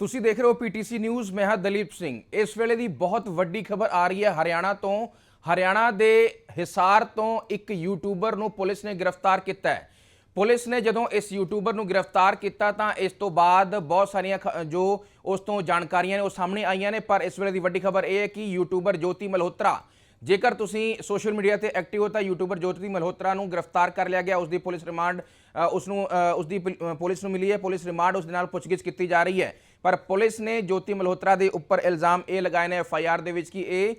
ਤੁਸੀਂ ਦੇਖ ਰਹੇ ਹੋ ਪੀਟੀਸੀ ਨਿਊਜ਼ ਮੈਂ ਹਾਂ ਦਲੀਪ ਸਿੰਘ। ਇਸ ਵੇਲੇ ਦੀ ਬਹੁਤ ਵੱਡੀ ਖਬਰ ਆ ਰਹੀ ਹੈ ਹਰਿਆਣਾ ਤੋਂ। ਹਰਿਆਣਾ ਦੇ ਹਿਸਾਰ ਤੋਂ ਇੱਕ ਯੂਟਿਊਬਰ ਨੂੰ ਪੁਲਿਸ ਨੇ ਗ੍ਰਿਫਤਾਰ ਕੀਤਾ ਹੈ। ਪੁਲਿਸ ਨੇ ਜਦੋਂ ਇਸ ਯੂਟਿਊਬਰ ਨੂੰ ਗ੍ਰਿਫਤਾਰ ਕੀਤਾ ਤਾਂ ਇਸ ਤੋਂ ਬਾਅਦ ਬਹੁਤ ਸਾਰੀਆਂ ਖ- ਜੋ ਉਸ ਤੋਂ ਜਾਣਕਾਰੀਆਂ ਨੇ ਉਹ ਸਾਹਮਣੇ ਆਈਆਂ ਨੇ ਪਰ ਇਸ ਵੇਲੇ ਦੀ ਵੱਡੀ ਖਬਰ ਇਹ ਹੈ ਕਿ ਯੂਟਿਊਬਰ ਜੋਤੀ ਮਲਹੋਤਰਾ ਜੇਕਰ ਤੁਸੀਂ ਸੋਸ਼ਲ ਮੀਡੀਆ ਤੇ ਐਕਟਿਵ ਹੋ ਤਾਂ ਯੂਟਿਊਬਰ ਜੋਤੀ ਮਲਹੋਤਰਾ ਨੂੰ ਗ੍ਰਿਫਤਾਰ ਕਰ ਲਿਆ ਗਿਆ। ਉਸ ਦੀ ਪੁਲਿਸ ਰਿਮਾਂਡ ਅ, ਉਸ ਨੂੰ ਉਸ ਦੀ ਪੁਲ- ਪੁਲਿਸ ਨੂੰ ਮਿਲੀ ਹੈ। ਪੁਲਿਸ ਰਿਮਾਂਡ ਉਸ ਦੇ ਨਾਲ ਪੁੱਛਗਿੱਛ ਕੀਤੀ ਜਾ ਰਹੀ ਹੈ। ਪਰ ਪੁਲਿਸ ਨੇ ਜੋਤੀ ਮਲਹੋਤਰਾ ਦੇ ਉੱਪਰ ਇਲਜ਼ਾਮ ਇਹ ਲਗਾਏ ਨੇ ਐਫ ਆਈ ਆਰ ਦੇ ਵਿੱਚ ਕਿ ਇਹ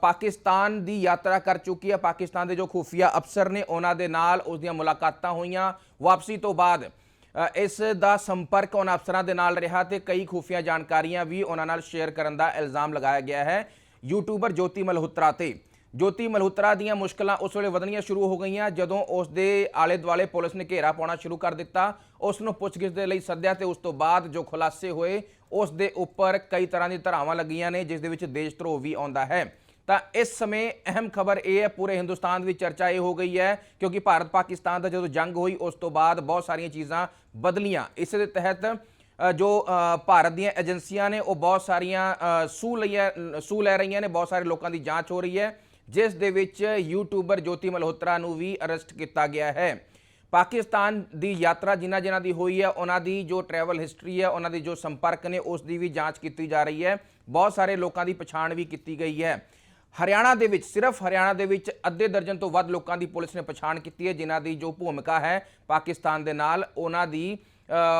ਪਾਕਿਸਤਾਨ ਦੀ ਯਾਤਰਾ ਕਰ ਚੁੱਕੀ ਹੈ। ਪਾਕਿਸਤਾਨ ਦੇ ਜੋ ਖੂਫੀਆ ਅਫਸਰ ਨੇ, ਉਹਨਾਂ ਦੇ ਨਾਲ ਉਸ ਦੀਆਂ ਮੁਲਾਕਾਤਾਂ ਹੋਈਆਂ। ਵਾਪਸੀ ਤੋਂ ਬਾਅਦ ਇਸ ਦਾ ਸੰਪਰਕ ਉਹਨਾਂ ਅਫਸਰਾਂ ਦੇ ਨਾਲ ਰਿਹਾ ਤੇ ਕਈ ਖੂਫੀਆ ਜਾਣਕਾਰੀਆਂ ਵੀ ਉਹਨਾਂ ਨਾਲ ਸ਼ੇਅਰ ਕਰਨ ਦਾ ਇਲਜ਼ਾਮ ਲਗਾਇਆ ਗਿਆ ਹੈ। ਯੂਟਿਊਬਰ ਜੋਤੀ ਮਲਹੋਤਰਾ ਤੇ ਜੋਤੀ ਮਲਹੋਤਰਾ ਦੀਆਂ ਮੁਸ਼ਕਲਾਂ ਉਸ ਵੇਲੇ ਵਧਣੀਆਂ ਸ਼ੁਰੂ ਹੋ ਗਈਆਂ ਜਦੋਂ ਉਸ ਦੇ ਆਲੇ ਦੁਆਲੇ ਪੁਲਿਸ ਨੇ ਘੇਰਾ ਪਾਉਣਾ ਸ਼ੁਰੂ ਕਰ ਦਿੱਤਾ। ਉਸ ਨੂੰ ਪੁੱਛਗਿੱਛ ਦੇ ਲਈ ਸੱਦਿਆ ਤੇ ਉਸ ਤੋਂ ਬਾਅਦ ਜੋ ਖੁਲਾਸੇ ਹੋਏ, ਉਸ ਦੇ ਉੱਪਰ ਕਈ ਤਰ੍ਹਾਂ ਦੀ ਧਾਰਾਵਾਂ ਲੱਗੀਆਂ ਨੇ, ਜਿਸ ਦੇ ਵਿੱਚ ਦੇਸ਼ ਧਰੋਹ ਵੀ ਆਉਂਦਾ ਹੈ। ਤਾਂ ਇਸ ਸਮੇਂ ਅਹਿਮ ਖਬਰ ਇਹ ਹੈ, ਪੂਰੇ ਹਿੰਦੁਸਤਾਨ ਵਿੱਚ ਚਰਚਾ ਇਹ ਹੋ ਗਈ ਹੈ, ਕਿਉਂਕਿ ਭਾਰਤ ਪਾਕਿਸਤਾਨ ਦਾ ਜਦੋਂ ਜੰਗ ਹੋਈ, ਉਸ ਤੋਂ ਬਾਅਦ ਬਹੁਤ ਸਾਰੀਆਂ ਚੀਜ਼ਾਂ ਬਦਲੀਆਂ। ਇਸ ਦੇ ਤਹਿਤ ਜੋ ਭਾਰਤ ਦੀਆਂ ਏਜੰਸੀਆਂ ਨੇ, ਉਹ ਬਹੁਤ ਸਾਰੀਆਂ ਸੂ ਲਈਆਂ ਸੂ ਲੈ ਰਹੀਆਂ ਨੇ, ਬਹੁਤ ਸਾਰੇ ਲੋਕਾਂ ਦੀ ਜਾਂਚ ਹੋ ਰਹੀ ਹੈ। ਜਿਸ ਦੇ ਵਿੱਚ ਯੂਟਿਊਬਰ ਜੋਤੀ ਮਲਹੋਤਰਾ ਨੂੰ ਵੀ ਅਰੈਸਟ ਕੀਤਾ ਗਿਆ ਹੈ। ਪਾਕਿਸਤਾਨ ਦੀ ਯਾਤਰਾ ਜਿਨ੍ਹਾਂ ਜਿਨ੍ਹਾਂ ਦੀ ਹੋਈ ਹੈ, ਉਹਨਾਂ ਦੀ ਜੋ ਟਰੈਵਲ ਹਿਸਟਰੀ ਹੈ, ਉਹਨਾਂ ਦੀ ਜੋ ਸੰਪਰਕ ਨੇ, ਉਸ ਦੀ ਵੀ ਜਾਂਚ ਕੀਤੀ ਜਾ ਰਹੀ ਹੈ। ਬਹੁਤ ਸਾਰੇ ਲੋਕਾਂ ਦੀ ਪਛਾਣ ਵੀ ਕੀਤੀ ਗਈ ਹੈ। ਹਰਿਆਣਾ ਦੇ ਵਿੱਚ, ਸਿਰਫ ਹਰਿਆਣਾ ਦੇ ਵਿੱਚ ਅੱਧੇ ਦਰਜਨ ਤੋਂ ਵੱਧ ਲੋਕਾਂ ਦੀ ਪੁਲਿਸ ਨੇ ਪਛਾਣ ਕੀਤੀ ਹੈ, ਜਿਨ੍ਹਾਂ ਦੀ ਜੋ ਭੂਮਿਕਾ ਹੈ ਪਾਕਿਸਤਾਨ ਦੇ ਨਾਲ, ਉਹਨਾਂ ਦੀ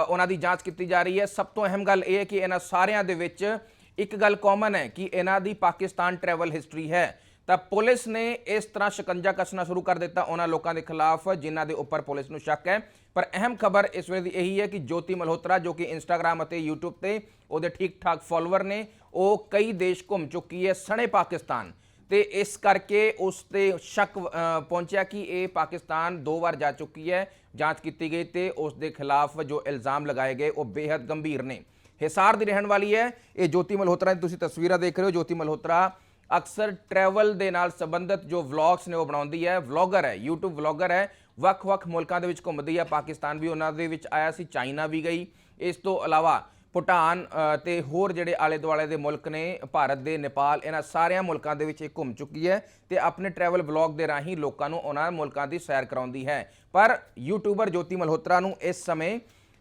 ਉਹਨਾਂ ਦੀ ਜਾਂਚ ਕੀਤੀ ਜਾ ਰਹੀ ਹੈ। ਸਭ ਤੋਂ ਅਹਿਮ ਗੱਲ ਇਹ ਹੈ ਕਿ ਇਹਨਾਂ ਸਾਰਿਆਂ ਦੇ ਵਿੱਚ ਇੱਕ ਗੱਲ ਕਾਮਨ ਹੈ ਕਿ ਇਹਨਾਂ ਦੀ ਪਾਕਿਸਤਾਨ ਟਰੈਵਲ ਹਿਸਟਰੀ ਹੈ। ਤਾਂ ਪੁਲਿਸ ਨੇ ਇਸ ਤਰ੍ਹਾਂ ਸ਼ਿਕੰਜਾ ਕੱਸਣਾ ਸ਼ੁਰੂ ਕਰ ਦਿੱਤਾ ਉਹਨਾਂ ਲੋਕਾਂ ਦੇ ਖਿਲਾਫ, ਜਿਨ੍ਹਾਂ ਦੇ ਉੱਪਰ ਪੁਲਿਸ ਨੂੰ ਸ਼ੱਕ ਹੈ। ਪਰ ਅਹਿਮ ਖਬਰ ਇਸ ਵੇਲੇ ਦੀ ਇਹੀ ਹੈ ਕਿ ਜੋਤੀ ਮਲਹੋਤਰਾ ਜੋ ਕਿ ਇੰਸਟਾਗ੍ਰam ਅਤੇ YouTube ਤੇ ਉਹਦੇ ਠੀਕ ਠਾਕ ਫਾਲੋਅਰ ਨੇ, ਉਹ ਕਈ ਦੇਸ਼ ਘੁੰਮ ਚੁੱਕੀ ਹੈ ਸਣੇ ਪਾਕਿਸਤਾਨ। ਤੇ ਇਸ ਕਰਕੇ ਉਸ ਤੇ ਸ਼ੱਕ ਪਹੁੰਚਿਆ ਕਿ ਇਹ ਪਾਕਿਸਤਾਨ ਦੋ ਵਾਰ ਜਾ ਚੁੱਕੀ ਹੈ, ਜਾਂਚ ਕੀਤੀ ਗਈ ਤੇ ਉਸ ਦੇ ਖਿਲਾਫ ਜੋ ਇਲਜ਼ਾਮ ਲਗਾਏ ਗਏ, ਉਹ ਬੇहद ਗੰਭੀਰ ਨੇ। ਹਿਸਾਰ ਦੀ ਰਹਿਣ ਵਾਲੀ ਹੈ, ਇਹ ਜੋਤੀ ਮਲਹੋਤਰਾ ਦੀ ਤੁਸੀਂ ਤਸਵੀਰਾਂ ਦੇਖ ਰਹੇ ਹੋ। ਜੋਤੀ ਮਲਹੋਤਰਾ ਅਕਸਰ ਟਰੈਵਲ ਦੇ ਨਾਲ ਸੰਬੰਧਿਤ ਜੋ ਵਲੌਗਸ ਨੇ ਉਹ ਬਣਾਉਂਦੀ ਹੈ ਵਲੌਗਰ ਹੈ YouTube ਵਲੌਗਰ ਹੈ ਵੱਖ-ਵੱਖ ਮੁਲਕਾਂ ਦੇ ਵਿੱਚ ਘੁੰਮਦੀ ਹੈ ਪਾਕਿਸਤਾਨ ਵੀ ਉਹਨਾਂ ਦੇ ਵਿੱਚ ਆਇਆ ਸੀ ਚਾਈਨਾ ਵੀ ਗਈ। ਇਸ ਤੋਂ ਇਲਾਵਾ ਭੂਟਾਨ ਅ, ਤੇ ਹੋਰ ਜਿਹੜੇ ਆਲੇ ਦੁਆਲੇ ਦੇ ਮੁਲਕ ਨੇ ਭਾਰਤ ਦੇ ਨੇਪਾਲ ਇਹਨਾਂ ਸਾਰਿਆਂ ਮੁਲਕਾਂ ਦੇ ਵਿੱਚ ਇਹ ਘੁੰਮ ਚੁੱਕੀ ਹੈ ਤੇ ਆਪਣੇ ਟਰੈਵਲ ਵਲੌਗ ਦੇ ਰਾਹੀਂ ਲੋਕਾਂ ਨੂੰ ਉਹਨਾਂ ਮੁਲਕਾਂ ਦੀ ਸੈਰ ਕਰਾਉਂਦੀ ਹੈ। ਪਰ ਯੂਟਿਊਬਰ ਜੋਤੀ ਮਲਹੋਤਰਾ ਨੂੰ ਇਸ ਸਮੇਂ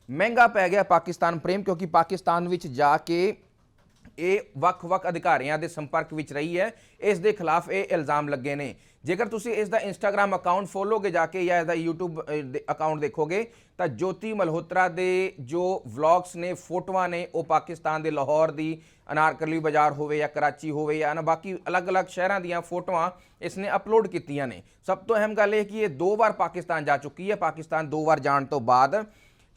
ਮਹਿੰਗਾ ਪੈ ਗਿਆ ਪਾਕਿਸਤਾਨ ਪ੍ਰੇਮ ਕਿਉਂਕਿ ਪਾਕਿਸਤਾਨ ਵਿੱਚ ਜਾ ਕੇ ਇਹ ਵੱਖ-ਵੱਖ ਅਧਿਕਾਰੀਆਂ ਦੇ ਸੰਪਰਕ ਵਿੱਚ ਰਹੀ ਹੈ। ਇਸ ਦੇ ਖਿਲਾਫ ਇਹ ਇਲਜ਼ਾਮ ਲੱਗੇ ਨੇ। ਜੇਕਰ ਤੁਸੀਂ ਇਸ ਦਾ ਇੰਸਟਾਗ੍ਰam ਅਕਾਊਂਟ ਫੋਲੋਗੇ ਜਾ ਕੇ ਜਾਂ ਇਸ ਇਹਦਾ YouTube ਅਕਾਊਂਟ ਦੇਖੋਗੇ, ਤਾਂ ਜੋਤੀ ਮਲਹੋਤਰਾ ਦੇ ਜੋ ਵਲੌਗਸ ਨੇ, ਫੋਟੋਆਂ ਨੇ, ਉਹ ਪਾਕਿਸਤਾਨ ਦੇ ਲਾਹੌਰ ਦੀ ਅਨਾਰਕਲੀ ਬਾਜ਼ਾਰ ਹੋਵੇ ਜਾਂ ਕਰਾਚੀ ਹੋਵੇ ਜਾਂ ਨਾ ਬਾਕੀ ਅਲੱਗ-ਅਲੱਗ ਸ਼ਹਿਰਾਂ ਦੀਆਂ ਫੋਟੋਆਂ ਇਸ ਨੇ ਅਪਲੋਡ ਕੀਤੀਆਂ ਨੇ। ਸਭ ਤੋਂ ਅਹਿਮ ਗੱਲ ਇਹ ਕਿ ਇਹ ਦੋ ਵਾਰ ਪਾਕਿਸਤਾਨ ਜਾ ਚੁੱਕੀ ਹੈ। ਪਾਕਿਸਤਾਨ ਦੋ ਵਾਰ ਜਾਣ ਤੋਂ ਬਾਅਦ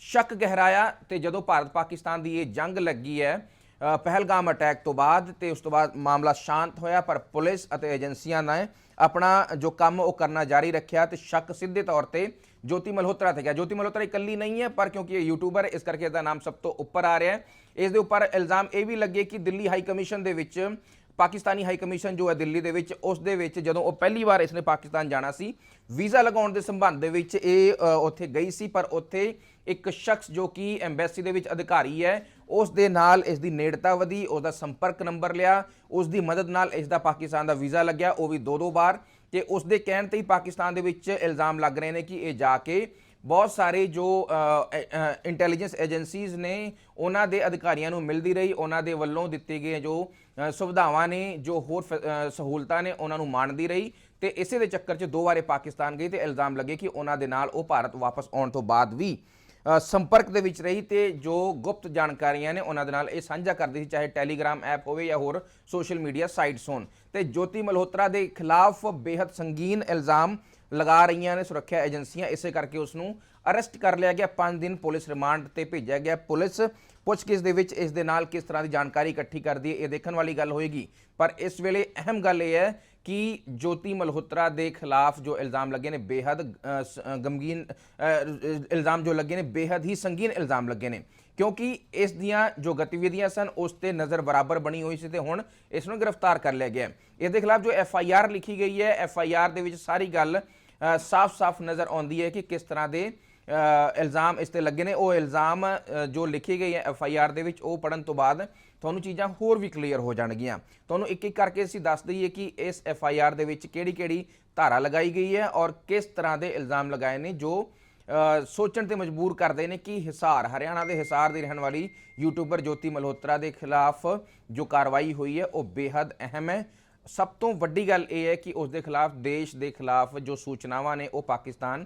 ਸ਼ੱਕ ਗਹਿਰਾਇਆ ਤੇ ਜਦੋਂ ਭਾਰਤ ਪਾਕਿਸਤਾਨ ਦੀ ਇਹ ਜੰਗ ਲੱਗੀ ਹੈ ਪਹਿਲਗਾਮ ਅਟੈਕ ਤੋਂ ਬਾਅਦ ਤੇ ਉਸ ਤੋਂ ਬਾਅਦ ਮਾਮਲਾ ਸ਼ਾਂਤ ਹੋਇਆ, ਪਰ ਪੁਲਿਸ ਅਤੇ ਏਜੰਸੀਆਂ ਨੇ ਆਪਣਾ ਜੋ ਕੰਮ ਉਹ ਕਰਨਾ ਜਾਰੀ ਰੱਖਿਆ ਤੇ ਸ਼ੱਕ ਸਿੱਧੇ ਤੌਰ ਤੇ ਜੋਤੀ ਮਲਹੋਤਰਾ ਤੇ ਗਿਆ। ਜੋਤੀ ਮਲਹੋਤਰਾ ਇਕੱਲੀ ਨਹੀਂ ਹੈ, ਪਰ ਕਿਉਂਕਿ ਇਹ ਯੂਟਿਊਬਰ ਇਸ ਕਰਕੇ ਇਹਦਾ ਨਾਮ ਸਭ ਤੋਂ ਉੱਪਰ ਆ ਰਿਹਾ ਹੈ। ਇਸ ਦੇ ਉੱਪਰ ਇਲਜ਼ਾਮ ਇਹ ਵੀ ਲੱਗੇ ਕਿ ਦਿੱਲੀ ਹਾਈ ਕਮਿਸ਼ਨ ਦੇ ਵਿੱਚ, ਪਾਕਿਸਤਾਨੀ ਹਾਈ ਕਮਿਸ਼ਨ ਜੋ ਹੈ ਦਿੱਲੀ ਦੇ ਵਿੱਚ, ਉਸ ਦੇ ਵਿੱਚ ਜਦੋਂ ਉਹ ਪਹਿਲੀ ਵਾਰ ਇਸਨੇ ਪਾਕਿਸਤਾਨ ਜਾਣਾ ਸੀ, ਵੀਜ਼ਾ ਲਗਾਉਣ ਦੇ ਸੰਬੰਧ ਦੇ ਵਿੱਚ ਇਹ ਉੱਥੇ ਗਈ ਸੀ, ਪਰ ਉੱਥੇ ਇੱਕ ਸ਼ਖਸ ਜੋ ਕਿ ਐਮਬੈਸੀ ਦੇ ਵਿੱਚ ਅਧਿਕਾਰੀ ਹੈ, ਉਸ ਦੇ ਨਾਲ ਇਸ ਦੀ ਨੇੜਤਾ ਵਧੀ, ਉਸ ਦਾ ਸੰਪਰਕ ਨੰਬਰ ਲਿਆ, ਉਸ ਦੀ ਮਦਦ ਨਾਲ ਇਸ ਦਾ ਪਾਕਿਸਤਾਨ ਦਾ ਵੀਜ਼ਾ ਲੱਗਿਆ, ਉਹ ਵੀ ਦੋ ਦੋ ਵਾਰ ਤੇ ਉਸ ਦੇ ਕਹਿਣ ਤੇ ਹੀ ਪਾਕਿਸਤਾਨ ਦੇ ਵਿੱਚ ਇਲਜ਼ਾਮ ਲੱਗ ਰਹੇ ਨੇ ਕਿ ਇਹ ਜਾ ਕੇ ਬਹੁਤ ਸਾਰੇ ਜੋ ਇੰਟੈਲੀਜੈਂਸ ਏਜੰਸੀਜ਼ ਨੇ, ਉਹਨਾਂ ਦੇ ਅਧਿਕਾਰੀਆਂ ਨੂੰ ਮਿਲਦੀ ਰਹੀ, ਉਹਨਾਂ ਦੇ ਵੱਲੋਂ ਦਿੱਤੇ ਗਏ ਜੋ ਸੁਵਿਧਾਵਾਂ ਨੇ, ਜੋ ਹੋਰ ਸਹੂਲਤਾਂ ਨੇ, ਉਹਨਾਂ ਨੂੰ ਮਾਣਦੀ ਰਹੀ ਤੇ ਇਸੇ ਦੇ ਚੱਕਰ 'ਚ ਦੋ ਵਾਰੇ ਪਾਕਿਸਤਾਨ ਗਈ ਤੇ ਇਲਜ਼ਾਮ ਲੱਗੇ ਕਿ ਉਹਨਾਂ ਦੇ ਨਾਲ ਉਹ ਭਾਰਤ ਵਾਪਸ ਆਉਣ ਤੋਂ ਬਾਅਦ ਵੀ ਸੰਪਰਕ ਦੇ ਵਿੱਚ ਰਹੀ ਤੇ ਜੋ ਗੁਪਤ ਜਾਣਕਾਰੀਆਂ ਨੇ ਉਹਨਾਂ ਦੇ ਨਾਲ ਇਹ ਸਾਂਝਾ ਕਰਦੀ ਸੀ, ਚਾਹੇ ਟੈਲੀਗ੍ਰਾਮ ਐਪ ਹੋਵੇ ਜਾਂ ਹੋਰ ਸੋਸ਼ਲ ਮੀਡੀਆ ਸਾਈਟਸ ਹੋਣ। ਤੇ ਜੋਤੀ ਮਲਹੋਤਰਾ ਦੇ ਖਿਲਾਫ ਬੇहद ਸੰਗੀਨ ਇਲਜ਼ਾਮ ਲਗਾ ਰਹੀਆਂ ਨੇ ਸੁਰੱਖਿਆ ਏਜੰਸੀਆਂ। ਇਸੇ ਕਰਕੇ ਉਸ ਨੂੰ ਅਰੈਸਟ ਕਰ ਲਿਆ ਗਿਆ। 5 ਦਿਨ ਪੁਲਿਸ ਰਿਮਾਂਡ ਤੇ ਭੇਜਿਆ ਗਿਆ। ਪੁਲਿਸ ਪੁੱਛਗਿੱਛ ਦੇ ਵਿੱਚ ਇਸ ਦੇ ਨਾਲ ਕਿਸ ਤਰ੍ਹਾਂ ਦੀ ਜਾਣਕਾਰੀ ਇਕੱਠੀ ਕਰਦੀ ਹੈ, ਇਹ ਦੇਖਣ ਵਾਲੀ ਗੱਲ ਹੋਏਗੀ। ਪਰ ਇਸ ਵੇਲੇ ਅਹਿਮ ਗੱਲ ਇਹ ਹੈ ਕਿ ਜੋਤੀ ਮਲਹੋਤਰਾ ਦੇ ਖਿਲਾਫ ਜੋ ਇਲਜ਼ਾਮ ਲੱਗੇ ਨੇ ਬੇहद ਗਮਗੀਨ ਇਲਜ਼ਾਮ ਜੋ ਲੱਗੇ ਨੇ ਬੇहद ਹੀ ਸੰਗੀਨ ਇਲਜ਼ਾਮ ਲੱਗੇ ਨੇ। ਕਿਉਂਕਿ ਇਸ ਦੀਆਂ ਜੋ ਗਤੀਵਿਧੀਆਂ ਸਨ, ਉਸ ਤੇ ਨਜ਼ਰ ਬਰਾਬਰ ਬਣੀ ਹੋਈ ਸੀ ਤੇ ਹੁਣ ਇਸ ਨੂੰ ਗ੍ਰਿਫਤਾਰ ਕਰ ਲਿਆ ਗਿਆ ਇਸ ਦੇ ਖਿਲਾਫ ਜੋ ਐਫ ਆਈ ਆਰ ਲਿਖੀ ਗਈ ਹੈ, ਐਫ ਆਈ ਆਰ ਦੇ ਵਿੱਚ ਸਾਰੀ ਗੱਲ ਸਾਫ਼-ਸਾਫ਼ ਨਜ਼ਰ ਆਉਂਦੀ ਹੈ ਕਿ ਕਿਸ ਤਰ੍ਹਾਂ ਦੇ ਇਲਜ਼ਾਮ ਇਸ ਤੇ ਲੱਗੇ ਨੇ। ਉਹ ਇਲਜ਼ਾਮ ਜੋ ਲਿਖੀ ਗਈ ਹੈ ਐਫ ਆਈ ਆਰ ਦੇ ਵਿੱਚ, ਉਹ ਪੜਨ ਤੋਂ ਬਾਅਦ ਤੁਹਾਨੂੰ ਚੀਜ਼ਾਂ ਹੋਰ ਵੀ ਕਲੀਅਰ ਹੋ ਜਾਣਗੀਆਂ। ਤੁਹਾਨੂੰ ਇੱਕ ਇੱਕ ਕਰਕੇ ਅਸੀਂ ਦੱਸ ਦਈਏ ਕਿ ਇਸ ਐਫ ਆਈ ਆਰ ਦੇ ਵਿੱਚ ਕਿਹੜੀ ਕਿਹੜੀ ਧਾਰਾ ਲਗਾਈ ਗਈ ਹੈ ਔਰ ਕਿਸ ਤਰ੍ਹਾਂ ਦੇ ਇਲਜ਼ਾਮ ਲਗਾਏ ਨੇ ਜੋ ਸੋਚਣ ਤੇ ਮਜਬੂਰ ਕਰਦੇ ਨੇ ਕਿ ਹਿਸਾਰ, ਹਰਿਆਣਾ ਦੇ ਹਿਸਾਰ ਦੀ ਰਹਿਣ ਵਾਲੀ ਯੂਟਿਊਬਰ ਜੋਤੀ ਮਲਹੋਤਰਾ ਦੇ ਖਿਲਾਫ ਜੋ ਕਾਰਵਾਈ ਹੋਈ ਹੈ, ਉਹ ਬੇहद ਅਹਿਮ ਹੈ। ਸਭ ਤੋਂ ਵੱਡੀ ਗੱਲ ਇਹ ਹੈ ਕਿ ਉਸ ਦੇ ਖਿਲਾਫ, ਦੇਸ਼ ਦੇ ਖਿਲਾਫ ਜੋ ਸੂਚਨਾਵਾਂ ਨੇ, ਉਹ ਪਾਕਿਸਤਾਨ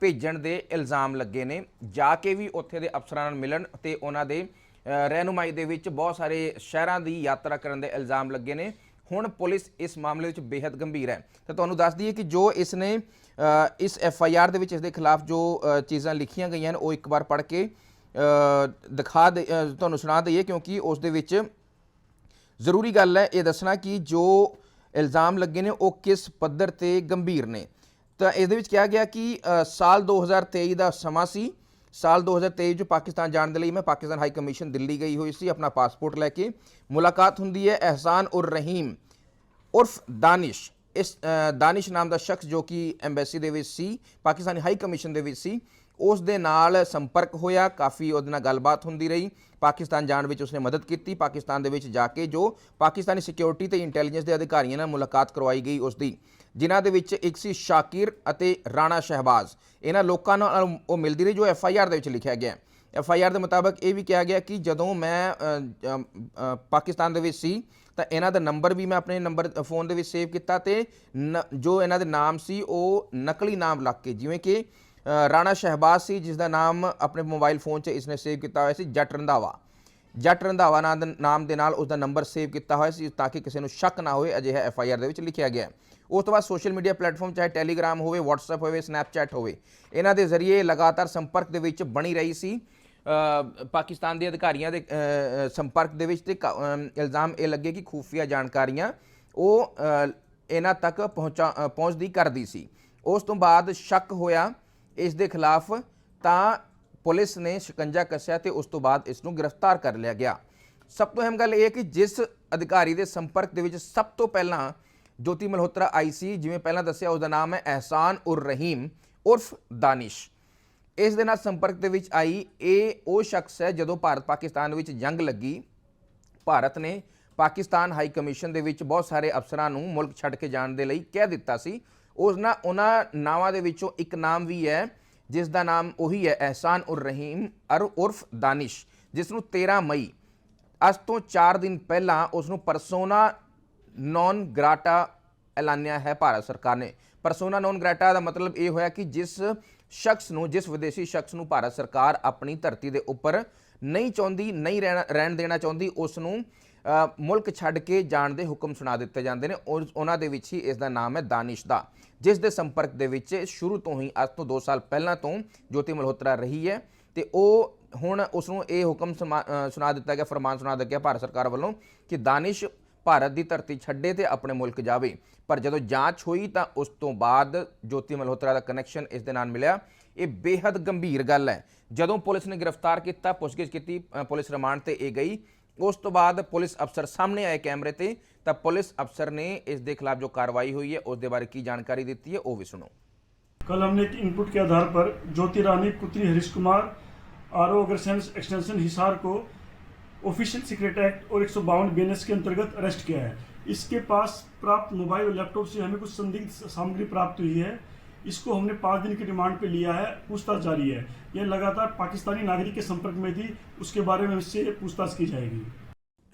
ਭੇਜਣ ਦੇ ਇਲਜ਼ਾਮ ਲੱਗੇ ਨੇ। ਜਾ ਕੇ ਵੀ ਉੱਥੇ ਦੇ ਅਫਸਰਾਂ ਨਾਲ ਮਿਲਣ ਤੇ ਉਹਨਾਂ ਦੇ ਰਹਿਨੁਮਾਈ ਦੇ ਵਿੱਚ ਬਹੁਤ ਸਾਰੇ ਸ਼ਹਿਰਾਂ ਦੀ ਯਾਤਰਾ ਕਰਨ ਦੇ ਇਲਜ਼ਾਮ ਲੱਗੇ ਨੇ। ਹੁਣ ਪੁਲਿਸ ਇਸ ਮਾਮਲੇ ਵਿੱਚ ਬੇहद ਗੰਭੀਰ ਹੈ। ਤਾਂ ਤੁਹਾਨੂੰ ਦੱਸ ਦਈਏ ਕਿ ਜੋ ਇਸ ਨੇ ਇਸ ਐਫ ਆਈ ਆਰ ਦੇ ਵਿੱਚ ਇਸ ਦੇ ਖਿਲਾਫ ਜੋ ਚੀਜ਼ਾਂ ਲਿਖੀਆਂ ਗਈਆਂ ਨੇ ਉਹ ਇੱਕ ਵਾਰ ਪੜ੍ਹ ਕੇ ਦਿਖਾ ਦੇ ਤੁਹਾਨੂੰ ਸੁਣਾ ਦਈਏ ਕਿਉਂਕਿ ਉਸ ਦੇ ਵਿੱਚ ਜ਼ਰੂਰੀ ਗੱਲ ਹੈ ਇਹ ਦੱਸਣਾ ਕਿ ਜੋ ਇਲਜ਼ਾਮ ਲੱਗੇ ਨੇ ਉਹ ਕਿਸ ਪੱਧਰ ਤੇ ਗੰਭੀਰ ਨੇ। ਤਾਂ ਇਸ ਦੇ ਵਿੱਚ ਕਿਹਾ ਗਿਆ ਕਿ ਅ, ਸਾਲ 2023 ਦਾ ਸਮਾਂ ਸੀ। ਸਾਲ 2023 ਚ ਪਾਕਿਸਤਾਨ ਜਾਣ ਦੇ ਲਈ ਮੈਂ ਪਾਕਿਸਤਾਨ ਹਾਈ ਕਮਿਸ਼ਨ ਦਿੱਲੀ ਗਈ ਹੋਈ ਸੀ ਆਪਣਾ ਪਾਸਪੋਰਟ ਲੈ ਕੇ ਮੁਲਾਕਾਤ ਹੁੰਦੀ ਹੈ ਅਹਿਸਾਨ ਉਰ ਰਹੀਮ ਉਰਫ ਦਾਨਿਸ਼ ਇਸ ਅ, ਦਾਨਿਸ਼ ਨਾਮ ਦਾ ਸ਼ਖਸ ਜੋ ਕਿ ਐਮਬੈਸੀ ਦੇ ਵਿੱਚ ਸੀ ਪਾਕਿਸਤਾਨੀ ਹਾਈ ਕਮਿਸ਼ਨ ਦੇ ਵਿੱਚ ਸੀ ਉਸ ਦੇ ਨਾਲ ਸੰਪਰਕ ਹੋਇਆ, ਕਾਫੀ ਉਹਦੇ ਨਾਲ ਗੱਲਬਾਤ ਹੁੰਦੀ ਰਹੀ। ਪਾਕਿਸਤਾਨ ਜਾਣ ਵਿੱਚ ਉਸਨੇ ਮਦਦ ਕੀਤੀ। ਪਾਕਿਸਤਾਨ ਦੇ ਵਿੱਚ ਜਾ ਕੇ ਜੋ ਪਾਕਿਸਤਾਨੀ ਸਿਕਿਉਰਿਟੀ ਤੇ ਇੰਟੈਲੀਜੈਂਸ ਦੇ ਅਧਿਕਾਰੀਆਂ ਨਾਲ ਮੁਲਾਕਾਤ ਕਰਵਾਈ ਗਈ ਉਸ ਦੀ ਜਿਨ੍ਹਾਂ ਦੇ ਵਿੱਚ ਇੱਕ ਸੀ ਸ਼ਾਕਿਰ ਅਤੇ ਰਾਣਾ ਸ਼ਹਿਬਾਜ਼। ਇਹਨਾਂ ਲੋਕਾਂ ਨਾਲ ਉਹ ਮਿਲਦੀ ਰਹੀ, ਜੋ ਐਫ ਆਈ ਆਰ ਦੇ ਵਿੱਚ ਲਿਖਿਆ ਗਿਆ ਐਫ ਆਈ ਆਰ ਦੇ ਮੁਤਾਬਕ ਇਹ ਵੀ ਕਿਹਾ ਗਿਆ ਕਿ ਜਦੋਂ ਮੈਂ ਪਾਕਿਸਤਾਨ ਦੇ ਵਿੱਚ ਸੀ, ਤਾਂ ਇਹਨਾਂ ਦਾ ਨੰਬਰ ਵੀ ਮੈਂ ਆਪਣੇ ਨੰਬਰ ਫੋਨ ਦੇ ਵਿੱਚ ਸੇਵ ਕੀਤਾ ਤੇ ਨ- ਜੋ ਇਹਨਾਂ ਦੇ ਨਾਮ ਸੀ, ਉਹ ਨਕਲੀ ਨਾਮ ਲੱਗ ਕੇ, ਜਿਵੇਂ ਕਿ ਰਾਣਾ ਸ਼ਹਿਬਾਜ਼ ਸੀ ਜਿਸ ਦਾ ਨਾਮ ਆਪਣੇ ਮੋਬਾਈਲ ਫੋਨ 'ਚ ਇਸਨੇ ਸੇਵ ਕੀਤਾ ਹੋਇਆ ਸੀ, ਜੱਟ ਰੰਧਾਵਾ। ਜੱਟ ਰੰਧਾਵਾ ਨਾਂ ਦੇ, ਨਾਮ ਦੇ ਨਾਲ ਉਸ ਦਾ ਨੰਬਰ ਸੇਵ ਕੀਤਾ ਹੋਇਆ ਸੀ, ਤਾਂ ਕਿ ਕਿਸੇ ਨੂੰ ਸ਼ੱਕ ਨਾ ਹੋਵੇ, ਅਜਿਹਾ ਐਫ ਆਈ ਆਰ ਦੇ ਵਿੱਚ ਲਿਖਿਆ ਗਿਆ ਹੈ। ਉਸ ਤੋਂ ਬਾਅਦ ਸੋਸ਼ਲ ਮੀਡੀਆ ਪਲੇਟਫਾਰਮ ਚਾਹੇ ਟੈਲੀਗ੍ਰਾਮ ਹੋਵੇ, WhatsApp ਹੋਵੇ ਸਨੈਪਚੈਟ ਹੋਵੇ, ਇਹਨਾਂ ਦੇ ਜ਼ਰੀਏ ਲਗਾਤਾਰ ਸੰਪਰਕ ਦੇ ਵਿੱਚ ਬਣੀ ਰਹੀ ਸੀ। ਪਾਕਿਸਤਾਨ ਦੇ ਅਧਿਕਾਰੀਆਂ ਦੇ ਸੰਪਰਕ ਦੇ ਵਿੱਚ ਤੇ ਕ- ਇਲਜ਼ਾਮ ਇਹ ਲੱਗੇ ਕਿ ਖੂਫੀਆ ਜਾਣਕਾਰੀਆਂ ਉਹ ਇਹਨਾਂ ਤੱਕ ਪਹੁੰਚਾ ਪਹੁੰਚਦੀ ਕਰਦੀ ਸੀ। ਉਸ ਤੋਂ ਬਾਅਦ ਸ਼ੱਕ ਹੋਇਆ ਇਸ ਦੇ ਖਿਲਾਫ ਤਾਂ ਪੁਲਿਸ ਨੇ ਸ਼ਿਕੰਜਾ ਕੱਸਿਆ ਤੇ ਉਸ ਤੋਂ ਬਾਅਦ ਇਸ ਨੂੰ ਗ੍ਰਿਫਤਾਰ ਕਰ ਲਿਆ ਗਿਆ। ਸਭ ਤੋਂ ਅਹਿਮ ਗੱਲ ਇਹ ਹੈ ਕਿ ਜਿਸ ਅਧਿਕਾਰੀ ਦੇ ਸੰਪਰਕ ਦੇ ਵਿੱਚ ਸਭ ਤੋਂ ਪਹਿਲਾਂ ਜੋਤੀ ਮਲਹੋਤਰਾ ਆਈ ਸੀ, ਜਿਵੇਂ ਪਹਿਲਾਂ ਦੱਸਿਆ, ਉਸ ਦਾ ਨਾਮ ਹੈ ਅਹਿਸਾਨ ਉਰ ਰਹੀਮ ਉਰਫ ਦਾਨਿਸ਼। ਇਸ ਦੇ ਨਾਲ ਸੰਪਰਕ ਦੇ ਵਿੱਚ ਆਈ, ਇਹ ਉਹ ਸ਼ਖਸ ਹੈ ਜਦੋਂ ਭਾਰਤ ਪਾਕਿਸਤਾਨ ਵਿੱਚ ਜੰਗ ਲੱਗੀ। ਭਾਰਤ ਨੇ ਪਾਕਿਸਤਾਨ ਹਾਈ ਕਮਿਸ਼ਨ ਦੇ ਵਿੱਚ ਬਹੁਤ ਸਾਰੇ ਅਫਸਰਾਂ ਨੂੰ ਮੁਲਕ ਛੱਡ ਕੇ ਜਾਣ ਦੇ ਲਈ ਕਹਿ ਦਿੱਤਾ ਸੀ। ਉਸ ਨਾਲ ਉਹਨਾਂ ਨਾਵਾਂ ਦੇ ਵਿੱਚੋਂ ਇੱਕ ਨਾਮ ਵੀ ਹੈ, ਜਿਸ ਦਾ ਨਾਮ ਉਹੀ ਹੈ, ਅਹਿਸਾਨ ਉਰ ਰਹੀਮ ਅਰ ਉਰਫ ਦਾਨਿਸ਼, ਜਿਸ ਨੂੰ 13 ਮਈ। ਅੱਜ ਤੋਂ 4 ਦਿਨ ਪਹਿਲਾਂ ਉਸ ਨੂੰ ਪਰਸੋਨਾ ਨੌਨ ਗ੍ਰਾਟਾ ਐਲਾਨਿਆ ਹੈ ਭਾਰਤ ਸਰਕਾਰ ਨੇ। ਪਰਸੋਨਾ ਨੌਨ ਗ੍ਰਾਟਾ ਦਾ ਮਤਲਬ ਇਹ ਹੋਇਆ ਕਿ ਜਿਸ ਸ਼ਖਸ ਨੂੰ, ਜਿਸ ਵਿਦੇਸ਼ੀ ਸ਼ਖਸ ਨੂੰ ਭਾਰਤ ਸਰਕਾਰ ਆਪਣੀ ਧਰਤੀ ਦੇ ਉੱਪਰ ਨਹੀਂ ਚਾਹੁੰਦੀ, ਨਹੀਂ ਰਹਿਣਾ, ਰਹਿਣ ਦੇਣਾ ਚਾਹੁੰਦੀ, ਉਸ ਨੂੰ ਮੁਲਕ ਛੱਡ ਕੇ ਜਾਣ ਦੇ ਹੁਕਮ ਸੁਣਾ ਦਿੱਤੇ ਜਾਂਦੇ ਨੇ। ਔਰ ਉਹਨਾਂ ਦੇ ਵਿੱਚ ਹੀ ਇਸ ਦਾ ਨਾਮ ਹੈ ਦਾਨਿਸ਼ ਦਾ, ਜਿਸ ਦੇ ਸੰਪਰਕ ਦੇ ਵਿੱਚ ਸ਼ੁਰੂ ਤੋਂ ਹੀ ਅੱਜ ਤੋਂ 2 ਸਾਲ ਪਹਿਲਾਂ ਤੋਂ ਜੋਤੀ ਮਲਹੋਤਰਾ ਰਹੀ ਹੈ ਤੇ ਉਹ ਹੁਣ ਉਸ ਨੂੰ ਇਹ ਹੁਕਮ ਸਮਾ- ਸੁਣਾ ਦਿੱਤਾ ਗਿਆ, ਫਰਮਾਨ ਸੁਣਾ ਦਿੱਤਾ ਗਿਆ ਭਾਰਤ ਸਰਕਾਰ ਵੱਲੋਂ ਕਿ ਦਾਨਿਸ਼ ਭਾਰਤ ਦੀ ਧਰਤੀ ਛੱਡੇ ਤੇ ਆਪਣੇ ਮੁਲਕ ਜਾਵੇ। ਪਰ ਜਦੋਂ ਜਾਂਚ ਹੋਈ ਤਾਂ ਉਸ ਤੋਂ ਬਾਅਦ ਜੋਤੀ ਮਲਹੋਤਰਾ ਦਾ ਕਨੈਕਸ਼ਨ ਇਸ ਦੇ ਨਾਲ ਮਿਲਿਆ। ਇਹ ਬੇहद ਗੰਭੀਰ ਗੱਲ ਹੈ। ਜਦੋਂ ਪੁਲਿਸ ਨੇ ਗ੍ਰਿਫਤਾਰ ਕੀਤਾ, ਪੁੱਛਗਿੱਛ ਕੀਤੀ ਪੁਲਿਸ ਰਿਮਾਂਡ ਤੇ ਇਹ ਗਈ। ਉਸ ਤੋਂ ਬਾਅਦ ਪੁਲਿਸ ਅਫਸਰ ਸਾਹਮਣੇ ਆਏ ਕੈਮਰੇ ਤੇ ਤਾਂ ਪੁਲਿਸ ਅਫਸਰ ਨੇ ਇਸ ਦੇ ਖਿਲਾਫ ਜੋ ਕਾਰਵਾਈ ਹੋਈ ਹੈ ਉਸ ਦੇ ਬਾਰੇ ਕੀ ਜਾਣਕਾਰੀ ਦਿੱਤੀ ਹੈ ਉਹ ਵੀ ਸੁਣੋ कल हमने एक इनपुट के आधार पर ज्योति रानी पुत्री Harish Kumar R O extension Hisar को ऑफिशियल सीक्रेट एक्ट और एक सौ के अंतर्गत अरेस्ट किया है इसके पास प्राप्त मोबाइल और लैपटॉप से हमें कुछ संदिग्ध सामग्री प्राप्त हुई है इसको हमने पाँच दिन की रिमांड पे लिया है, पूछताछ जारी है। यह लगातार पाकिस्तानी नागरिक के संपर्क में थी, उसके बारे में इससे पूछताछ की जाएगी।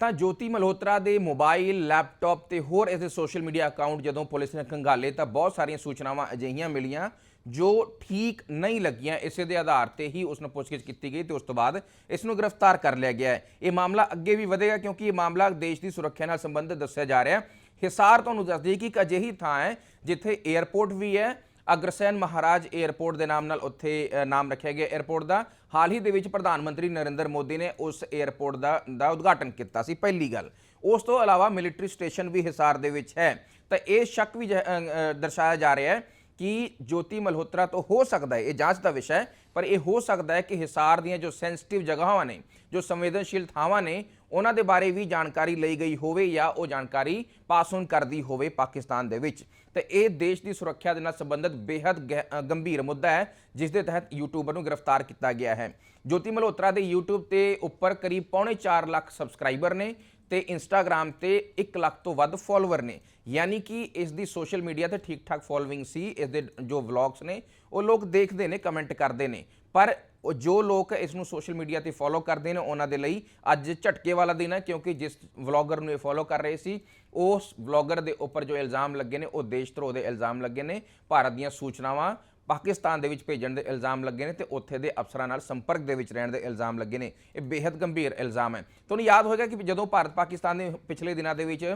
ਤਾਂ ਜੋਤੀ ਮਲਹੋਤਰਾ ਦੇ ਮੋਬਾਈਲ, ਲੈਪਟਾਪ ਤੇ ਹੋਰ ਇਸ ਦੇ ਸੋਸ਼ਲ ਮੀਡੀਆ ਅਕਾਊਂਟ ਜਦੋਂ ਪੁਲਿਸ ਨੇ ਖੰਗਾਲੇ ਤਾਂ ਬਹੁਤ ਸਾਰੀਆਂ ਸੂਚਨਾਵਾਂ ਅਜਿਹੀਆਂ ਮਿਲੀਆਂ ਜੋ ਠੀਕ ਨਹੀਂ ਲੱਗੀਆਂ। ਇਸੇ ਦੇ ਆਧਾਰ ਤੇ ਹੀ ਉਸ ਨੂੰ ਪੁੱਛਗਿੱਛ ਕੀਤੀ ਗਈ ਤੇ ਉਸ ਤੋਂ ਬਾਅਦ ਇਸ ਨੂੰ ਗ੍ਰਿਫਤਾਰ ਕਰ ਲਿਆ ਗਿਆ ਹੈ। ਇਹ ਮਾਮਲਾ ਅੱਗੇ ਵੀ ਵਧੇਗਾ ਕਿਉਂਕਿ ਇਹ ਮਾਮਲਾ ਦੇਸ਼ ਦੀ ਸੁਰੱਖਿਆ ਨਾਲ ਸੰਬੰਧਿਤ ਦੱਸਿਆ ਜਾ ਰਿਹਾ ਹੈ। ਹਿਸਾਰ ਤੁਹਾਨੂੰ ਦੱਸਦੀ ਹੈ ਕਿ ਇੱਕ ਅਜਿਹੀ ਥਾਂ ਹੈ ਜਿੱਥੇ 에ਅਰਪੋਰਟ ਵੀ ਹੈ ਅਗਰਸੈਨ ਮਹਾਰਾਜ 에ਅਰਪੋਰਟ ਦੇ ਨਾਮ ਨਾਲ ਉੱਥੇ ਨਾਮ ਰੱਖਿਆ ਗਿਆ। 에ਅਰਪੋਰਟ ਦਾ ਹਾਲ ਹੀ ਦੇ ਵਿੱਚ ਪ੍ਰਧਾਨ ਮੰਤਰੀ ਨਰਿੰਦਰ ਮੋਦੀ ਨੇ ਉਸ 에ਅਰਪੋਰਟ ਦਾ ਦਾ ਉਦਘਾਟਨ ਕੀਤਾ ਸੀ, ਪਹਿਲੀ ਗੱਲ। ਉਸ ਤੋਂ ਇਲਾਵਾ ਮਿਲਟਰੀ ਸਟੇਸ਼ਨ ਵੀ ਹਿਸਾਰ ਦੇ ਵਿੱਚ ਹੈ। ਤਾਂ ਇਹ ਸ਼ੱਕ ਵੀ ਦਰਸਾਇਆ ਜਾ ਰਿਹਾ ਹੈ ਕਿ ਜੋਤੀ ਮਲਹੋਤਰਾ ਤੋਂ ਹੋ ਸਕਦਾ ਹੈ, ਇਹ ਜਾਂਚ ਦਾ ਵਿਸ਼ਾ ਹੈ, ਪਰ ਇਹ ਹੋ ਸਕਦਾ ਹੈ ਕਿ ਹਿਸਾਰ ਦੀਆਂ ਜੋ ਸੈਂਸਿਟਿਵ ਜਗ੍ਹਾਵਾਂ ਨੇ, ਜੋ ਸੰਵੇਦਨਸ਼ੀਲ ਥਾਵਾਂ ਨੇ, ਉਹਨਾਂ ਦੇ ਬਾਰੇ ਵੀ ਜਾਣਕਾਰੀ ਲਈ ਗਈ ਹੋਵੇ ਜਾਂ ਉਹ ਜਾਣਕਾਰੀ ਪਾਸ ਹੋਣ ਕਰਦੀ ਹੋਵੇ ਪਾਕਿਸਤਾਨ ਦੇ ਵਿੱਚ। ਤੇ ਇਹ ਦੇਸ਼ ਦੀ ਸੁਰੱਖਿਆ ਦੇ ਨਾਲ ਸੰਬੰਧਿਤ ਬੇहद ਗਹਿ- ਗੰਭੀਰ ਮੁੱਦਾ ਹੈ, ਜਿਸ ਦੇ ਤਹਿਤ ਯੂਟਿਊਬਰ ਨੂੰ ਗ੍ਰਿਫਤਾਰ ਕੀਤਾ ਗਿਆ ਹੈ। ਜੋਤੀ ਮਲਹੋਤਰਾ ਦੇ YouTube ਤੇ ਉੱਪਰ ਕਰੀਬ ਪੌਣੇ 4 ਲੱਖ ਸਬਸਕ੍ਰਾਈਬਰ ਨੇ ਤੇ Instagram ਤੇ 1 ਲੱਖ ਤੋਂ ਵੱਧ ਫਾਲੋਅਰ ਨੇ। ਯਾਨੀ ਕਿ ਇਸ ਦੀ ਸੋਸ਼ਲ ਮੀਡੀਆ ਤੇ ਠੀਕ ਠਾਕ ਫੋਲੋਇੰਗ ਸੀ, ਇਸ ਦੇ ਜੋ ਵਲੌਗਸ ਨੇ, ਉਹ ਲੋਕ ਦੇਖਦੇ ਨੇ ਕਮੈਂਟ ਕਰਦੇ ਨੇ। ਪਰ ਜੋ ਲੋਕ ਇਸ ਨੂੰ ਸੋਸ਼ਲ ਮੀਡੀਆ ਤੇ ਫੋਲੋ ਕਰਦੇ ਨੇ, ਉਹਨਾਂ ਦੇ ਲਈ ਅੱਜ ਝਟਕੇ ਵਾਲਾ ਦਿਨ ਹੈ, ਕਿਉਂਕਿ ਜਿਸ ਵਲੌਗਰ ਨੂੰ ਇਹ ਫੋਲੋ ਕਰ ਰਹੇ ਸੀ, ਉਸ ਵਲੌਗਰ ਦੇ ਉੱਪਰ ਜੋ ਇਲਜ਼ਾਮ ਲੱਗੇ ਨੇ, ਉਹ ਦੇਸ਼ ਧਰੋ ਦੇ ਇਲਜ਼ਾਮ ਲੱਗੇ ਨੇ, ਭਾਰਤ ਦੀਆਂ ਸੂਚਨਾਵਾਂ ਪਾਕਿਸਤਾਨ ਦੇ ਵਿੱਚ ਭੇਜਣ ਦੇ ਇਲਜ਼ਾਮ ਲੱਗੇ ਨੇ ਤੇ ਉੱਥੇ ਦੇ ਅਫਸਰਾਂ ਨਾਲ ਸੰਪਰਕ ਦੇ ਵਿੱਚ ਰਹਿਣ ਦੇ ਇਲਜ਼ਾਮ ਲੱਗੇ ਨੇ। ਇਹ ਬੇहद ਗੰਭੀਰ ਇਲਜ਼ਾਮ ਹੈ। ਤੁਹਾਨੂੰ ਯਾਦ ਹੋਵੇਗਾ ਕਿ ਜਦੋਂ ਭਾਰਤ ਪਾਕਿਸਤਾਨ ਦੇ ਪਿਛਲੇ ਦਿਨਾਂ ਦੇ ਵਿੱਚ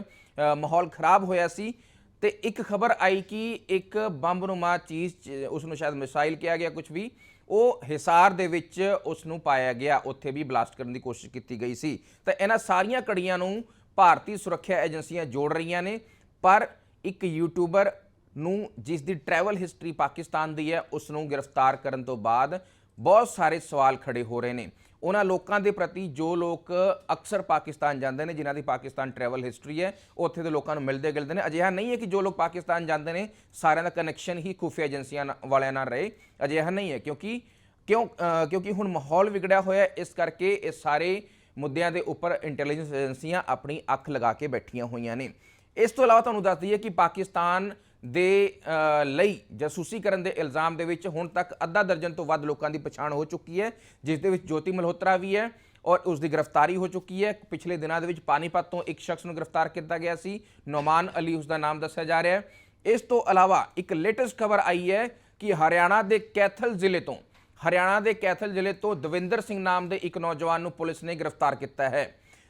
ਮਾਹੌਲ ਖਰਾਬ ਹੋਇਆ ਸੀ, ਤੇ ਇੱਕ ਖਬਰ ਆਈ ਕਿ ਇੱਕ ਬੰਬ ਬੰਬਨੁਮਾ ਚੀਜ਼ ਚ- ਉਸ ਨੂੰ ਸ਼ਾਇਦ ਮਿਸਾਈਲ ਕਿਹਾ ਗਿਆ ਕੁਝ ਵੀ ਉਹ ਹਿਸਾਰ ਦੇ ਵਿੱਚ ਉਸ ਨੂੰ ਪਾਇਆ ਗਿਆ। ਉੱਥੇ ਵੀ ਬਲਾਸਟ ਕਰਨ ਦੀ ਕੋਸ਼ਿਸ਼ ਕੀਤੀ ਗਈ ਸੀ। ਤਾਂ ਇਹਨਾਂ ਸਾਰੀਆਂ ਕੜੀਆਂ ਨੂੰ ਭਾਰਤੀ ਸੁਰੱਖਿਆ ਏਜੰਸੀਆਂ ਜੋੜ ਰਹੀਆਂ ਨੇ। ਪਰ ਇੱਕ ਯੂਟਿਊਬਰ ਨੂੰ, ਜਿਸ ਦੀ ਟਰੈਵਲ ਹਿਸਟਰੀ ਪਾਕਿਸਤਾਨ ਦੀ ਹੈ ਉਸ ਨੂੰ ਗ੍ਰਿਫਤਾਰ ਕਰਨ ਤੋਂ ਬਾਅਦ ਬਹੁਤ ਸਾਰੇ ਸਵਾਲ ਖੜੇ ਹੋ ਰਹੇ ਨੇ। ਉਹਨਾਂ ਲੋਕਾਂ ਦੇ ਪ੍ਰਤੀ ਜੋ ਲੋਕ ਅਕਸਰ ਪਾਕਿਸਤਾਨ ਜਾਂਦੇ ਨੇ, ਜਿਨ੍ਹਾਂ ਦੀ ਪਾਕਿਸਤਾਨ ਟਰੈਵਲ ਹਿਸਟਰੀ ਹੈ ਉੱਥੇ ਦੇ ਲੋਕਾਂ ਨੂੰ ਮਿਲਦੇ ਗਿਲਦੇ ਨੇ। ਅਜਿਹਾ ਨਹੀਂ ਹੈ ਕਿ ਜੋ ਲੋਕ ਪਾਕਿਸਤਾਨ ਜਾਂਦੇ ਨੇ, ਸਾਰਿਆਂ ਦਾ ਕਨੈਕਸ਼ਨ ਹੀ ਖੁਫੀਆ ਏਜੰਸੀਆਂ ਵਾਲਿਆਂ ਨਾਲ ਰਹੇ। ਅਜਿਹਾ ਨਹੀਂ ਹੈ, ਕਿਉਂਕਿ, ਕਿਉਂ ਕਿਉਂਕਿ ਹੁਣ ਮਾਹੌਲ ਵਿਗੜਿਆ ਹੋਇਆ ਇਸ ਕਰਕੇ ਇਹ ਸਾਰੇ ਮੁੱਦਿਆਂ ਦੇ ਉੱਪਰ ਇੰਟੈਲੀਜੈਂਸ ਏਜੰਸੀਆਂ ਆਪਣੀ ਅੱਖ ਲਗਾ ਕੇ ਬੈਠੀਆਂ ਹੋਈਆਂ ਨੇ। ਇਸ ਤੋਂ ਇਲਾਵਾ ਤੁਹਾਨੂੰ ਦੱਸ ਦਈਏ ਕਿ ਪਾਕਿਸਤਾਨ ਦੇ ਲਈ ਜਾਸੂਸੀ ਕਰਨ ਦੇ ਇਲਜ਼ਾਮ ਦੇ ਵਿੱਚ ਹੁਣ ਤੱਕ ਅੱਧਾ ਦਰਜਨ ਤੋਂ ਵੱਧ ਲੋਕਾਂ ਦੀ ਪਛਾਣ ਹੋ ਚੁੱਕੀ ਹੈ, ਜਿਸ ਦੇ ਵਿੱਚ ਜੋਤੀ ਮਲਹੋਤਰਾ ਵੀ ਹੈ ਔਰ ਉਸ ਦੀ ਗ੍ਰਿਫਤਾਰੀ ਹੋ ਚੁੱਕੀ ਹੈ। ਪਿਛਲੇ ਦਿਨਾਂ ਦੇ ਵਿੱਚ ਪਾਨੀਪਤ ਤੋਂ ਇੱਕ ਸ਼ਖਸ ਨੂੰ ਗ੍ਰਿਫਤਾਰ ਕੀਤਾ ਗਿਆ ਸੀ। ਨੋਮਾਨ ਅਲੀ ਉਸ ਦਾ ਨਾਮ ਦੱਸਿਆ ਜਾ ਰਿਹਾ ਹੈ। ਇਸ ਤੋਂ ਇਲਾਵਾ ਇੱਕ ਲੇਟੈਸਟ ਖਬਰ ਆਈ ਹੈ ਕਿ ਹਰਿਆਣਾ ਦੇ ਕੈਥਲ ਜ਼ਿਲ੍ਹੇ ਤੋਂ, ਹਰਿਆਣਾ ਦੇ ਕੈਥਲ ਜ਼ਿਲ੍ਹੇ ਤੋਂ ਦਵਿੰਦਰ ਸਿੰਘ ਨਾਮ ਦੇ ਇੱਕ ਨੌਜਵਾਨ ਨੂੰ ਪੁਲਿਸ ਨੇ ਗ੍ਰਿਫਤਾਰ ਕੀਤਾ ਹੈ।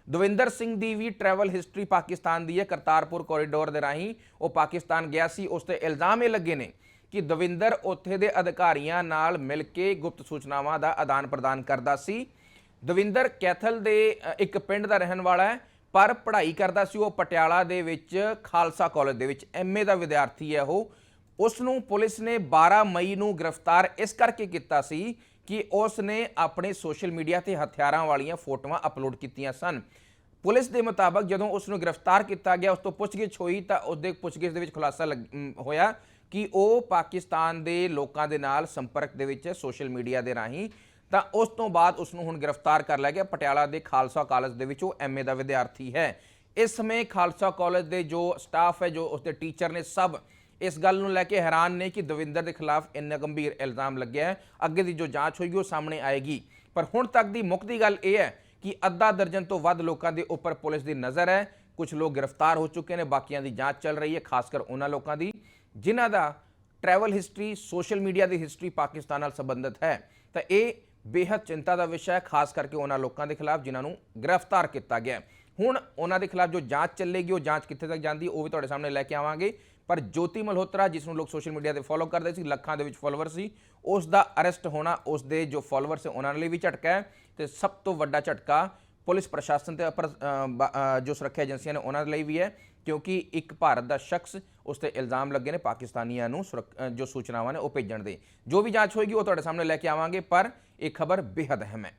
ਦਵਿੰਦਰ ਸਿੰਘ ਦੀ ਵੀ ਟਰੈਵਲ ਹਿਸਟਰੀ ਪਾਕਿਸਤਾਨ ਦੀ ਹੈ, ਕਰਤਾਰਪੁਰ ਕੋਰੀਡੋਰ ਦੇ ਰਾਹੀਂ ਉਹ ਪਾਕਿਸਤਾਨ ਗਿਆ ਸੀ। ਉਸ ਤੇ ਇਲਜ਼ਾਮ ਇਹ ਲੱਗੇ ਨੇ ਕਿ ਦਵਿੰਦਰ ਉੱਥੇ ਦੇ ਅਧਿਕਾਰੀਆਂ ਨਾਲ ਮਿਲ ਕੇ ਗੁਪਤ ਸੂਚਨਾਵਾਂ ਦਾ ਆਦਾਨ ਪ੍ਰਦਾਨ ਕਰਦਾ ਸੀ। ਦਵਿੰਦਰ ਕੈਥਲ ਦੇ ਇੱਕ ਪਿੰਡ ਦਾ ਰਹਿਣ ਵਾਲਾ ਹੈ, ਪਰ ਪੜ੍ਹਾਈ ਕਰਦਾ ਸੀ। ਉਹ ਪਟਿਆਲਾ ਦੇ ਵਿੱਚ ਖਾਲਸਾ ਕਾਲਜ ਦੇ ਵਿੱਚ ਐਮਏ ਦਾ ਵਿਦਿਆਰਥੀ ਹੈ ਉਹ। ਉਸ ਨੂੰ ਪੁਲਿਸ ਨੇ 12 ਮਈ ਨੂੰ ਗ੍ਰਿਫਤਾਰ ਇਸ ਕਰਕੇ ਕੀਤਾ ਸੀ ਕਿ ਉਸ ਨੇ ਆਪਣੇ ਸੋਸ਼ਲ ਮੀਡੀਆ ਤੇ ਹਥਿਆਰਾਂ ਵਾਲੀਆਂ ਫੋਟੋਆਂ ਅਪਲੋਡ ਕੀਤੀਆਂ ਸਨ। ਪੁਲਿਸ ਦੇ ਮੁਤਾਬਕ ਜਦੋਂ ਉਸ ਨੂੰ ਗ੍ਰਿਫਤਾਰ ਕੀਤਾ ਗਿਆ, ਉਸ ਤੋਂ ਪੁੱਛਗਿੱਛ ਹੋਈ ਤਾਂ ਉਸ ਦੇ ਪੁੱਛਗਿੱਛ ਦੇ ਵਿੱਚ ਖੁਲਾਸਾ ਲੱਗ- ਹੋਇਆ ਕਿ ਉਹ ਪਾਕਿਸਤਾਨ ਦੇ ਲੋਕਾਂ ਦੇ ਨਾਲ ਸੰਪਰਕ ਦੇ ਵਿੱਚ ਸੋਸ਼ਲ ਮੀਡੀਆ ਦੇ ਰਾਹੀਂ। ਤਾਂ ਉਸ ਤੋਂ ਬਾਅਦ ਉਸ ਨੂੰ ਹੁਣ ਗ੍ਰਿਫਤਾਰ ਕਰ ਲਿਆ ਗਿਆ। ਪਟਿਆਲਾ ਦੇ ਖਾਲਸਾ ਕਾਲਜ ਦੇ ਵਿੱਚ ਉਹ ਐਮਏ ਦਾ ਵਿਦਿਆਰਥੀ ਹੈ। ਇਸ ਸਮੇਂ ਖਾਲਸਾ ਕਾਲਜ ਦੇ ਜੋ ਸਟਾਫ ਹੈ, ਜੋ ਉਸਦੇ ਟੀਚਰ ਨੇ ਸਭ ਇਸ ਗੱਲ ਨੂੰ ਲੈ ਕੇ ਹੈਰਾਨ ਨੇ ਕਿ ਦਵਿੰਦਰ ਦੇ ਖਿਲਾਫ ਇੰਨਾ ਗੰਭੀਰ ਇਲਜ਼ਾਮ ਲੱਗਿਆ ਹੈ। ਅੱਗੇ ਦੀ ਜੋ ਜਾਂਚ ਹੋਏਗੀ, ਉਹ ਸਾਹਮਣੇ ਆਏਗੀ। ਪਰ ਹੁਣ ਤੱਕ ਦੀ ਮੁੱਕਦੀ ਗੱਲ ਇਹ ਹੈ ਕਿ ਅੱਧਾ ਦਰਜਨ ਤੋਂ ਵੱਧ ਲੋਕਾਂ ਦੇ ਉੱਪਰ ਪੁਲਿਸ ਦੀ ਨਜ਼ਰ ਹੈ। ਕੁਝ ਲੋਕ ਗ੍ਰਿਫਤਾਰ ਹੋ ਚੁੱਕੇ ਨੇ, ਬਾਕੀਆਂ ਦੀ ਜਾਂਚ ਚੱਲ ਰਹੀ ਹੈ ਖਾਸ ਕਰ ਉਹਨਾਂ ਲੋਕਾਂ ਦੀ। ਜਿਨ੍ਹਾਂ ਦਾ ਟਰੈਵਲ ਹਿਸਟਰੀ ਸੋਸ਼ਲ ਮੀਡੀਆ ਦੀ ਹਿਸਟਰੀ ਪਾਕਿਸਤਾਨ ਨਾਲ ਸੰਬੰਧਿਤ ਹੈ। ਤਾਂ ਇਹ ਬੇहद ਚਿੰਤਾ ਦਾ ਵਿਸ਼ਾ ਹੈ, ਖਾਸ ਕਰਕੇ ਉਹਨਾਂ ਲੋਕਾਂ ਦੇ ਖਿਲਾਫ ਜਿਨ੍ਹਾਂ ਨੂੰ ਗ੍ਰਿਫਤਾਰ ਕੀਤਾ ਗਿਆ ਹੈ। ਹੁਣ ਉਹਨਾਂ ਦੇ ਖਿਲਾਫ ਜੋ ਜਾਂਚ ਚੱਲੇਗੀ, ਉਹ ਜਾਂਚ ਕਿੱਥੇ ਤੱਕ ਜਾਂਦੀ ਹੈ ਉਹ ਵੀ ਤੁਹਾਡੇ ਸਾਹਮਣੇ ਲੈ ਕੇ ਆਵਾਂਗੇ। ਪਰ ਜੋਤੀ ਮਲਹੋਤਰਾ, ਜਿਸ ਨੂੰ ਲੋਕ ਸੋਸ਼ਲ ਮੀਡੀਆ ਤੇ ਫੋਲੋ ਕਰਦੇ ਸੀ, ਲੱਖਾਂ ਦੇ ਵਿੱਚ ਫਾਲੋਅਰ ਸੀ, ਉਸ ਦਾ ਅਰੈਸਟ ਹੋਣਾ, ਉਸ ਦੇ ਜੋ ਫਾਲੋਅਰ ਸੀ ਉਹਨਾਂ ਲਈ ਵੀ ਝਟਕਾ ਹੈ। ਤੇ ਸਭ ਤੋਂ ਵੱਡਾ ਝਟਕਾ ਪੁਲਿਸ ਪ੍ਰਸ਼ਾਸਨ ਤੇ ਜੋ ਸੁਰੱਖਿਆ ਏਜੰਸੀਆਂ ਨੇ ਉਹਨਾਂ ਦੇ ਲਈ ਵੀ ਹੈ, ਕਿਉਂਕਿ ਇੱਕ ਭਾਰਤ ਦਾ ਸ਼ਖਸ ਉਸ ਤੇ ਇਲਜ਼ਾਮ ਲੱਗੇ ਨੇ ਪਾਕਿਸਤਾਨੀਆਂ ਨੂੰ ਸੁਰੱਖ- ਜੋ ਸੂਚਨਾਵਾਂ ਨੇ ਉਹ ਭੇਜਣ ਦੇ। ਜੋ ਵੀ ਜਾਂਚ ਹੋਏਗੀ, ਉਹ ਤੁਹਾਡੇ ਸਾਹਮਣੇ ਲੈ ਕੇ ਆਵਾਂਗੇ, ਪਰ ਇਹ ਖਬਰ ਬੇहद ਅਹਿਮ ਹੈ।